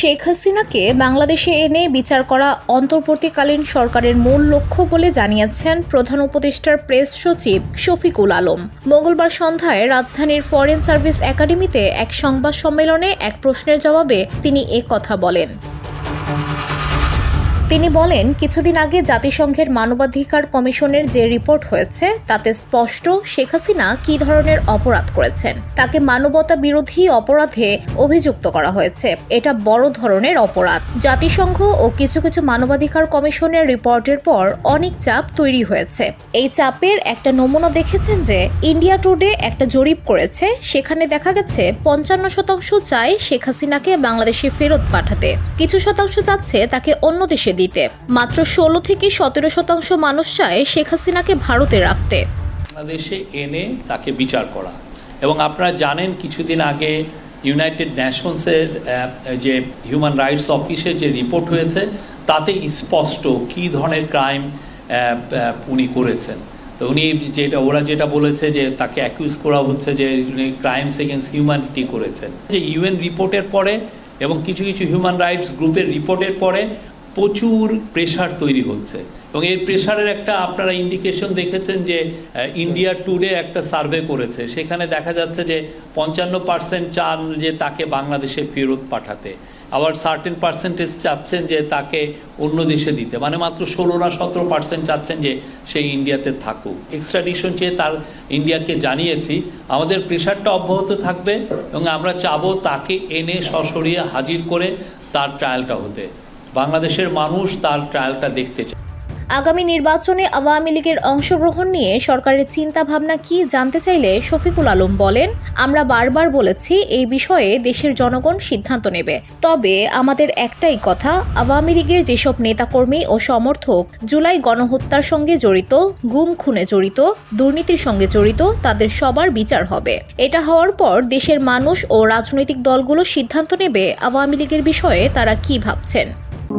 শেখ হাসিনাকে বাংলাদেশে এনে বিচার করা অন্তর্বর্তীকালীন সরকারের মূল লক্ষ্য বলে জানিয়েছেন প্রধান উপদেষ্টার প্রেস সচিব শফিকুল আলম। মঙ্গলবার সন্ধ্যায় রাজধানীর ফরেন সার্ভিস একাডেমিতে এক সংবাদ সম্মেলনে এক প্রশ্নের জবাবে তিনি এ কথা বলেন। তিনি বলেন, কিছুদিন আগে জাতিসংঘের মানবাধিকার কমিশনের যে রিপোর্ট হয়েছে, তাতে স্পষ্ট শেখ হাসিনা কী ধরনের অপরাধ করেছেন। তাকে মানবতা বিরোধী অপরাধে অভিযুক্ত করা হয়েছে। এটা বড় ধরনের অপরাধ। জাতিসংঘ ও কিছু কিছু মানবাধিকার কমিশনের রিপোর্টের পর অনেক চাপ তৈরি হয়েছে। এই চাপের একটা নমুনা দেখেছেন যে, ইন্ডিয়া টুডে একটা জরিপ করেছে। সেখানে দেখা গেছে, পঞ্চান্ন শতাংশ চায় শেখ হাসিনাকে বাংলাদেশে ফেরত পাঠাতে। কিছু শতাংশ চাচ্ছে তাকে অন্য দেশে দিতে। মাত্র ষোলো থেকে সতেরো শতাংশ মানুষ চায় শেখ হাসিনাকে ভারতে রাখতে। বাংলাদেশে এনে তাকে বিচার করা। এবং আপনারা জানেন কিছুদিন আগে ইউনাইটেড নেশনসের যে হিউম্যান রাইটস অফিসের যে রিপোর্ট হয়েছে, তাতে স্পষ্ট কী ধরনের ক্রাইম উনি করেছেন। তো উনি যেটা, ওরা যেটা বলেছে যে তাকে অ্যাকিউজ করা হচ্ছে যে উনি ক্রাইমস এগেন্স্ট হিউম্যানিটি করেছেন। যে ইউএন রিপোর্টের পরে এবং কিছু কিছু হিউম্যান রাইটস গ্রুপের রিপোর্টের পরে প্রচুর প্রেশার তৈরি হচ্ছে। এবং এই প্রেশারের একটা আপনারা ইন্ডিকেশন দেখেছেন যে ইন্ডিয়া টুডে একটা সার্ভে করেছে। সেখানে দেখা যাচ্ছে যে, পঞ্চান্ন পার্সেন্ট চান যে তাকে বাংলাদেশে ফেরত পাঠাতে। আবার সার্টেন পার্সেন্টেজ চাচ্ছেন যে তাকে অন্য দেশে দিতে। মানে মাত্র ষোলো না সতেরো পার্সেন্ট চাচ্ছেন যে সেই ইন্ডিয়াতে থাকুক। এক্সট্রাডিশন চেয়ে তার ইন্ডিয়াকে জানিয়েছি। আমাদের প্রেশারটা অব্যাহত থাকবে এবং আমরা চাবো তাকে এনে সশরীরে হাজির করে তার ট্রায়ালটা হতে। বাংলাদেশের মানুষ তার ট্রায়ালটা দেখতে চায়। আগামী নির্বাচনে আওয়ামী লীগের অংশগ্রহণ নিয়ে সরকারের চিন্তা ভাবনা কি জানতে চাইলে শফিকুল আলম বলেন, আমরা বারবার বলেছি এই বিষয়ে দেশের জনগণ সিদ্ধান্ত নেবে। তবে আমাদের একটাই কথা, আওয়ামী লীগের যেসব নেতাকর্মী ও সমর্থক জুলাই গণহত্যার সঙ্গে জড়িত, গুম খুনে জড়িত, দুর্নীতির সঙ্গে জড়িত, তাদের সবার বিচার হবে। এটা হওয়ার পর দেশের মানুষ ও রাজনৈতিক দলগুলো সিদ্ধান্ত নেবে আওয়ামী লীগের বিষয়ে তারা কি ভাবছেন।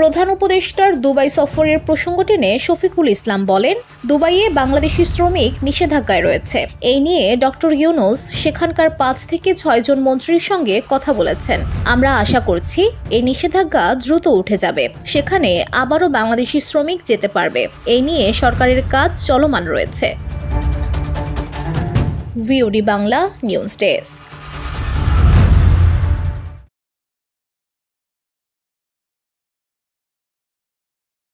প্রধান উপদেষ্টার দুবাই সফরের প্রসঙ্গ টেনে শফিকুল ইসলাম বলেন, দুবাইয়ে বাংলাদেশি শ্রমিক নিষেধাজ্ঞায় রয়েছে। এই নিয়ে ডক্টর ইউনুস সেখানকার পাঁচ থেকে ছয়জন মন্ত্রীর সঙ্গে কথা বলেছেন। আমরা আশা করছি এই নিষেধাজ্ঞা দ্রুত উঠে যাবে। সেখানে আবারও বাংলাদেশি শ্রমিক যেতে পারবে। এই নিয়ে সরকারের কাজ চলমান রয়েছে। Bangla news desk.